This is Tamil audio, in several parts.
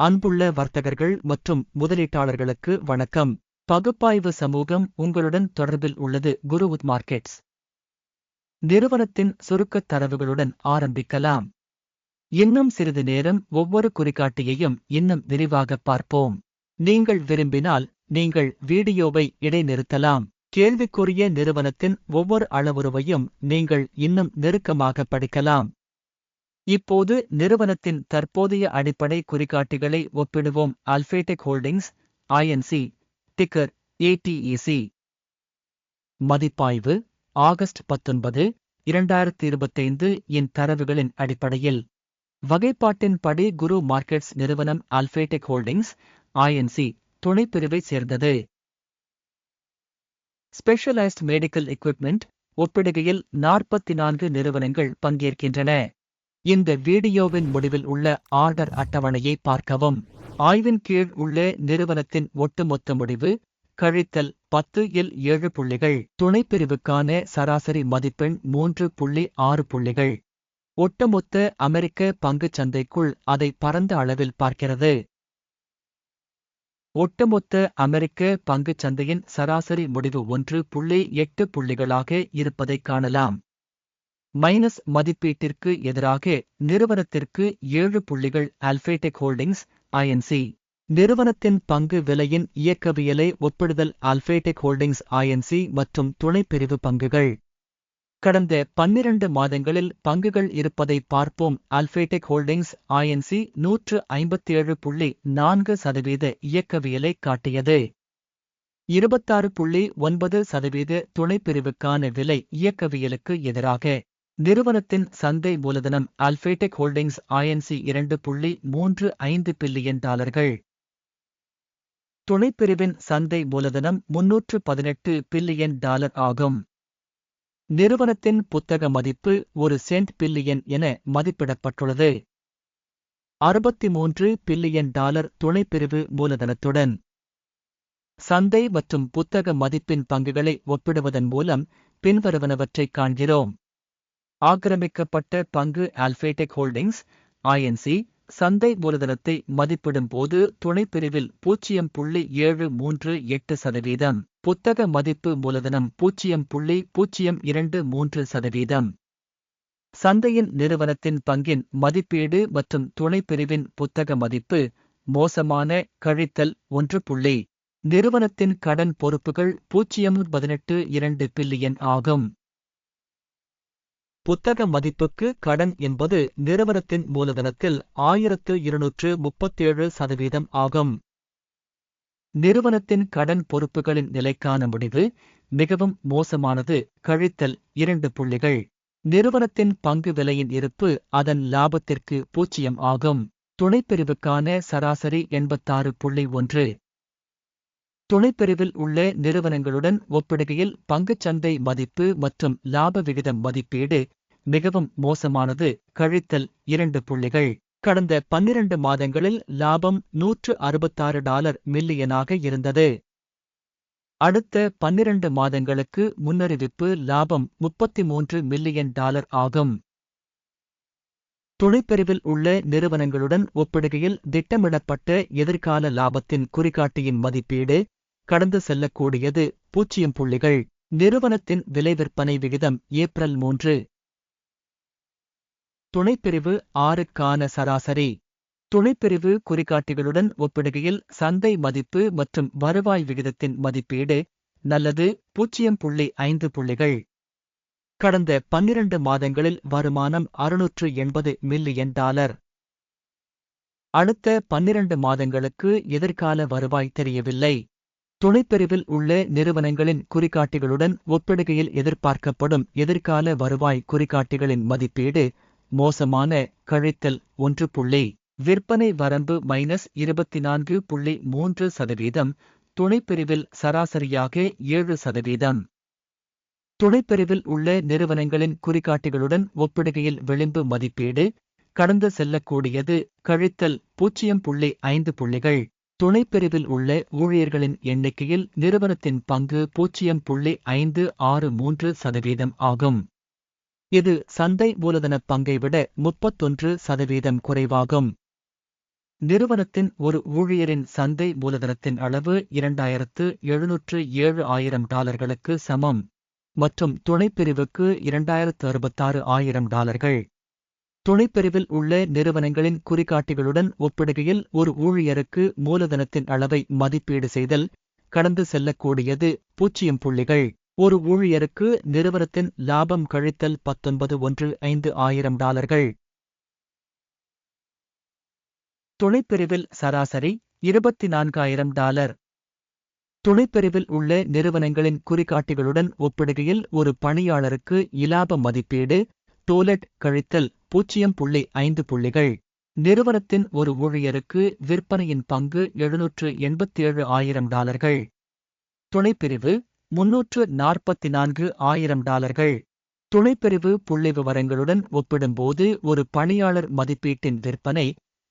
அன்புள்ள வர்த்தகர்கள் மற்றும் முதலீட்டாளர்களுக்கு வணக்கம். பகுப்பாய்வு சமூகம் உங்களுடன் தொடர்பில் உள்ளது குருவுத் மார்க்கெட்ஸ். நிறுவனத்தின் சுருக்கத் தரவுகளுடன் ஆரம்பிக்கலாம். இன்னும் சிறிது நேரம் ஒவ்வொரு குறிகாட்டியையும் இன்னும் விரிவாக பார்ப்போம். நீங்கள் விரும்பினால் நீங்கள் வீடியோவை இடைநிறுத்தலாம். கேள்விக்குரிய நிறுவனத்தின் ஒவ்வொரு அளவுருவையும் நீங்கள் இன்னும் நெருக்கமாக படிக்கலாம். இப்போது நிறுவனத்தின் தற்போதைய அடிப்படை குறிகாட்டிகளை ஒப்பிடுவோம். Alphatec Holdings INC ticker ATEC மதிப்பாய்வு ஆகஸ்ட் பத்தொன்பது இரண்டாயிரத்தி இருபத்தைந்து இன் தரவுகளின் அடிப்படையில். வகைப்பாட்டின்படி குரு மார்க்கெட்ஸ் நிறுவனம் அல்பேடெக் ஹோல்டிங்ஸ் ஐஎன்சி துணைப்பிரிவை சேர்ந்தது. ஸ்பெஷலைஸ்ட் மெடிக்கல் எக்யூப்மெண்ட் ஒப்பிடுகையில் நாற்பத்தி நான்கு நிறுவனங்கள் பங்கேற்கின்றன. இந்த வீடியோவின் முடிவில் உள்ள ஆர்டர் அட்டவணையை பார்க்கவும். ஆய்வின் கீழ் உள்ள நிறுவனத்தின் ஒட்டுமொத்த முடிவு கழித்தல் பத்து இல் ஏழு புள்ளிகள். துணைப்பிரிவுக்கான சராசரி மதிப்பெண் மூன்று புள்ளி ஆறு புள்ளிகள். ஒட்டுமொத்த அமெரிக்க பங்குச் சந்தைக்குள் அதை பரந்த அளவில் பார்க்கிறது. ஒட்டுமொத்த அமெரிக்க பங்குச் சந்தையின் சராசரி முடிவு ஒன்று புள்ளி எட்டு புள்ளிகளாக இருப்பதைக் காணலாம். மைனஸ் மதிப்பீட்டிற்கு எதிராக நிறுவனத்திற்கு ஏழு புள்ளிகள் அல்பேடெக் ஹோல்டிங்ஸ் ஐஎன்சி நிறுவனத்தின் பங்கு விலையின் இயக்கவியலை ஒப்பிடுதல் அல்பேடெக் ஹோல்டிங்ஸ் ஐஎன்சி மற்றும் துணைப்பிரிவு பங்குகள். கடந்த பன்னிரண்டு மாதங்களில் பங்குகள் இருப்பதை பார்ப்போம். அல்பேடெக் ஹோல்டிங்ஸ் ஐஎன்சி நூற்று ஐம்பத்தேழு புள்ளி நான்கு சதவீத இயக்கவியலை காட்டியது. இருபத்தாறு புள்ளி ஒன்பது சதவீத துணைப்பிரிவுக்கான விலை இயக்கவியலுக்கு எதிராக நிறுவனத்தின் சந்தை மூலதனம் அல்பேடெக் ஹோல்டிங்ஸ் ஐஎன்சி இரண்டு புள்ளி மூன்று ஐந்து பில்லியன் டாலர்கள். துணைப்பிரிவின் சந்தை மூலதனம் முன்னூற்று பதினெட்டு பில்லியன் டாலர் ஆகும். நிறுவனத்தின் புத்தக மதிப்பு ஒரு சென்ட் பில்லியன் என மதிப்பிடப்பட்டுள்ளது. அறுபத்தி மூன்று பில்லியன் டாலர் துணைப்பிரிவு மூலதனத்துடன். சந்தை மற்றும் புத்தக மதிப்பின் பங்குகளை ஒப்பிடுவதன் மூலம் பின்வருவனவற்றைக் காண்கிறோம். ஆக்கிரமிக்கப்பட்ட பங்கு ஆல்பேடெக் ஹோல்டிங்ஸ் ஐஎன்சி சந்தை மூலதனத்தை மதிப்பிடும் போது துணைப்பிரிவில் பூஜ்ஜியம் புள்ளி ஏழு மூன்று எட்டு சதவீதம் புத்தக மதிப்பு மூலதனம் பூஜ்ஜியம் புள்ளி பூஜ்ஜியம் இரண்டு மூன்று சதவீதம். சந்தையின் நிறுவனத்தின் பங்கின் மதிப்பீடு மற்றும் துணைப்பிரிவின் புத்தக மதிப்பு மோசமான கழித்தல் ஒன்று புள்ளி. நிறுவனத்தின் கடன் பொறுப்புகள் பூஜ்ஜியம் பதினெட்டு இரண்டு பில்லியன் ஆகும். புத்தக மதிப்புக்கு கடன் என்பது நிறுவனத்தின் மூலதனத்தில் ஆயிரத்து இருநூற்று முப்பத்தேழு சதவீதம் ஆகும். நிறுவனத்தின் கடன் பொறுப்புகளின் நிலைக்கான முடிவு மிகவும் மோசமானது. கழித்தல் இரண்டு புள்ளிகள். நிறுவனத்தின் பங்கு விலையின் இருப்பு அதன் லாபத்திற்கு பூஜ்ஜியம் ஆகும். துணைப்பிரிவுக்கான சராசரி எண்பத்தாறு புள்ளி ஒன்று. துணைப்பிரிவில் உள்ள நிறுவனங்களுடன் ஒப்பிடுகையில் பங்குச்சந்தை மதிப்பு மற்றும் லாப விகிதம் மதிப்பீடு மிகவும் மோசமானது. கழித்தல் இரண்டு புள்ளிகள். கடந்த பன்னிரண்டு மாதங்களில் லாபம் நூற்று அறுபத்தாறு டாலர் மில்லியனாக இருந்தது. அடுத்த பன்னிரண்டு மாதங்களுக்கு முன்னறிவிப்பு லாபம் முப்பத்தி மூன்று மில்லியன் டாலர் ஆகும். துணைப்பிரிவில் உள்ள நிறுவனங்களுடன் ஒப்பிடுகையில் திட்டமிடப்பட்ட எதிர்கால லாபத்தின் குறிகாட்டியின் மதிப்பீடு கடந்து செல்லக்கூடியது பூஜ்ஜியம் புள்ளிகள். நிறுவனத்தின் விலை விற்பனை விகிதம் ஏப்ரல் மூன்று. துணைப்பிரிவு ஆறுக்கான சராசரி. துணைப்பிரிவு குறிகாட்டிகளுடன் ஒப்பிடுகையில் சந்தை மதிப்பு மற்றும் வருவாய் விகிதத்தின் மதிப்பீடு நல்லது பூஜ்ஜியம் புள்ளி ஐந்து புள்ளிகள். கடந்த பன்னிரண்டு மாதங்களில் வருமானம் அறுநூற்று எண்பது மில்லியன் டாலர். அடுத்த பன்னிரண்டு மாதங்களுக்கு எதிர்கால வருவாய் தெரியவில்லை. துணைப்பிரிவில் உள்ள நிறுவனங்களின் குறிகாட்டிகளுடன் ஒப்பிடுகையில் எதிர்பார்க்கப்படும் எதிர்கால வருவாய் குறிகாட்டிகளின் மதிப்பீடு மோசமான கழித்தல் ஒன்று புள்ளி விற்பனை வரம்பு மைனஸ் இருபத்தி நான்கு புள்ளி மூன்று சதவீதம் துணைப்பிரிவில் சராசரியாக ஏழு சதவீதம். துணைப்பிரிவில் உள்ள நிறுவனங்களின் குறிகாட்டிகளுடன் ஒப்பிடுகையில் விளிம்பு மதிப்பீடு கடந்து செல்லக்கூடியது கழித்தல் பூஜ்ஜியம் புள்ளி ஐந்து புள்ளிகள். துணைப்பிரிவில் உள்ள ஊழியர்களின் எண்ணிக்கையில் நிறுவனத்தின் பங்கு பூஜ்ஜியம் புள்ளி ஐந்து ஆறு மூன்று சதவீதம் ஆகும். இது சந்தை மூலதன பங்கை விட முப்பத்தொன்று சதவீதம் குறைவாகும். நிறுவனத்தின் ஒரு ஊழியரின் சந்தை மூலதனத்தின் அளவு இரண்டாயிரத்து எழுநூற்று ஏழு ஆயிரம் டாலர்களுக்கு சமம் மற்றும் துணைப்பிரிவுக்கு இரண்டாயிரத்து அறுபத்தாறு ஆயிரம் டாலர்கள். துணைப்பிரிவில் உள்ள நிறுவனங்களின் குறிகாட்டிகளுடன் ஒப்பிடுகையில் ஒரு ஊழியருக்கு மூலதனத்தின் அளவை மதிப்பீடு செய்தல் கடந்து செல்லக்கூடியது பூஜ்ஜியம் புள்ளிகள். ஒரு ஊழியருக்கு நிறுவனத்தின் லாபம் கழித்தல் பத்தொன்பது ஒன்று ஐந்து ஆயிரம் டாலர்கள். துணைப்பிரிவில் சராசரி இருபத்தி நான்காயிரம் டாலர். துணைப்பிரிவில் உள்ள நிறுவனங்களின் குறிகாட்டிகளுடன் ஒப்பிடுகையில் ஒரு பணியாளருக்கு இலாப மதிப்பீடு டோலட் கழித்தல் பூஜ்ஜியம் புள்ளி ஐந்து புள்ளிகள். நிறுவனத்தின் ஒரு ஊழியருக்கு விற்பனையின் பங்கு எழுநூற்று எண்பத்தி ஏழு ஆயிரம் டாலர்கள். துணைப்பிரிவு முன்னூற்று நாற்பத்தி நான்கு ஆயிரம் டாலர்கள். துணைப்பிரிவு புள்ளி விவரங்களுடன் ஒப்பிடும்போது ஒரு பணியாளர் மதிப்பீட்டின் விற்பனை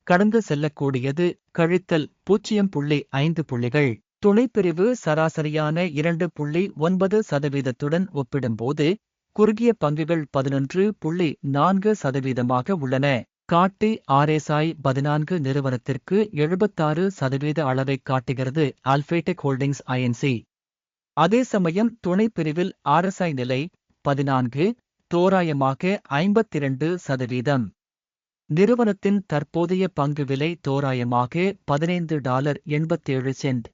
கடந்து செல்லக்கூடியது கழித்தல் பூஜ்ஜியம் புள்ளி ஐந்து புள்ளிகள். துணைப்பிரிவு சராசரியான இரண்டு புள்ளி ஒன்பது சதவீதத்துடன் ஒப்பிடும்போது குறுகிய பங்குகள் பதினொன்று புள்ளி நான்கு சதவீதமாக உள்ளன. காட்டி ஆர்எஸ்ஐ பதினான்கு நிறுவனத்திற்கு எழுபத்தாறு சதவீத அளவைக் காட்டுகிறது அல்பேடெக் ஹோல்டிங்ஸ் ஐஎன்சி அதே சமயம் துணை பிரிவில் ஆர்எஸ்ஐ நிலை பதினான்கு தோராயமாக ஐம்பத்திரண்டு சதவீதம். நிறுவனத்தின் தற்போதைய பங்கு விலை தோராயமாக பதினைந்து டாலர் எண்பத்தேழு சென்ட்.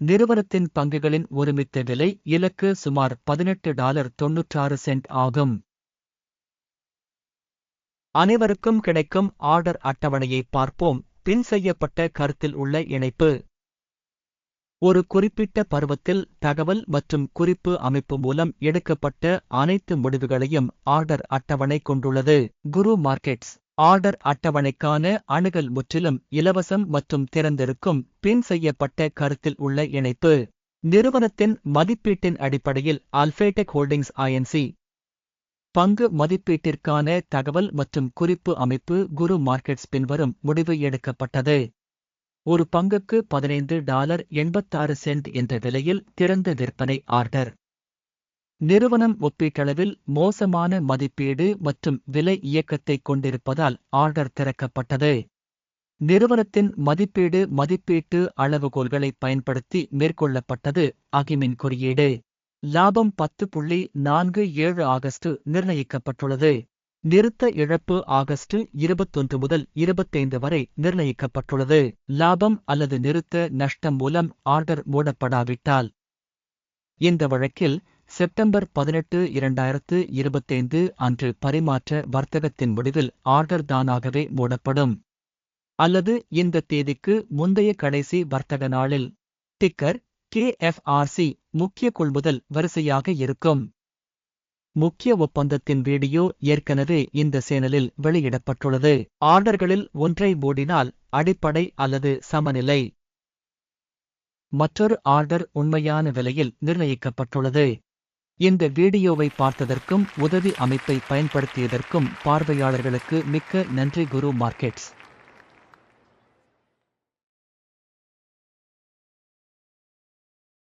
நிறுவனத்தின் பங்குகளின் ஒருமித்த விலை இலக்கு சுமார் பதினெட்டு டாலர் தொன்னூற்றாறு சென்ட் ஆகும். அனைவருக்கும் கிடைக்கும் ஆர்டர் அட்டவணையை பார்ப்போம். பின் செய்யப்பட்ட கருத்தில் உள்ள இணைப்பு. ஒரு குறிப்பிட்ட பருவத்தில் தகவல் மற்றும் குறிப்பு அமைப்பு மூலம் எடுக்கப்பட்ட அனைத்து முடிவுகளையும் ஆர்டர் அட்டவணை கொண்டுள்ளது. குரு மார்க்கெட்ஸ். ஆர்டர் அட்டவணைக்கான அணுகல் முற்றிலும் இலவசம் மற்றும் திறந்திருக்கும் பின் செய்யப்பட்ட கருத்தில் உள்ள இணைப்பு. நிறுவனத்தின் மதிப்பீட்டின் அடிப்படையில் அல்பேடெக் ஹோல்டிங்ஸ் ஐஎன்சி பங்கு மதிப்பீட்டிற்கான தகவல் மற்றும் குறிப்பு அமைப்பு குரு மார்க்கெட்ஸ் பின்வரும் முடிவு எடுக்கப்பட்டது. ஒரு பங்குக்கு பதினைந்து டாலர் எண்பத்தாறு சென்ட் என்ற விலையில் திறந்த விற்பனை ஆர்டர். நிறுவனம் ஒப்பீட்டளவில் மோசமான மதிப்பீடு மற்றும் விலை இயக்கத்தை கொண்டிருப்பதால் ஆர்டர் திறக்கப்பட்டது. நிறுவனத்தின் மதிப்பீடு மதிப்பீட்டு அளவுகோல்களை பயன்படுத்தி மேற்கொள்ளப்பட்டது அகிமின் குறியீடு. லாபம் பத்து புள்ளி நான்கு ஏழு ஆகஸ்ட் நிர்ணயிக்கப்பட்டுள்ளது. நிறுத்த இழப்பு ஆகஸ்ட் இருபத்தொன்று முதல் இருபத்தைந்து வரை நிர்ணயிக்கப்பட்டுள்ளது. லாபம் அல்லது நிறுத்த நஷ்டம் மூலம் ஆர்டர் மூடப்படாவிட்டால். இந்த வழக்கில் செப்டம்பர் பதினெட்டு இரண்டாயிரத்து இருபத்தைந்து அன்று பரிமாற்ற வர்த்தகத்தின் முடிவில் ஆர்டர் தானாகவே மூடப்படும். அல்லது இந்த தேதிக்கு முந்தைய கடைசி வர்த்தக நாளில். டிக்கர் கேஎஃப்ஆர்சி முக்கிய கொள்முதல் வரிசையாக இருக்கும். முக்கிய ஒப்பந்தத்தின் வீடியோ ஏற்கனவே இந்த சேனலில் வெளியிடப்பட்டுள்ளது. ஆர்டர்களில் ஒன்றை மூடினால் அடிப்படை அல்லது சமநிலை. மற்றொரு ஆர்டர் உண்மையான விலையில் நிர்ணயிக்கப்பட்டுள்ளது. இந்த வீடியோவை பார்த்ததற்கும் உதவி அமைப்பை பயன்படுத்தியதற்கும் பார்வையாளர்களுக்கு மிக்க நன்றி குரு மார்க்கெட்ஸ்.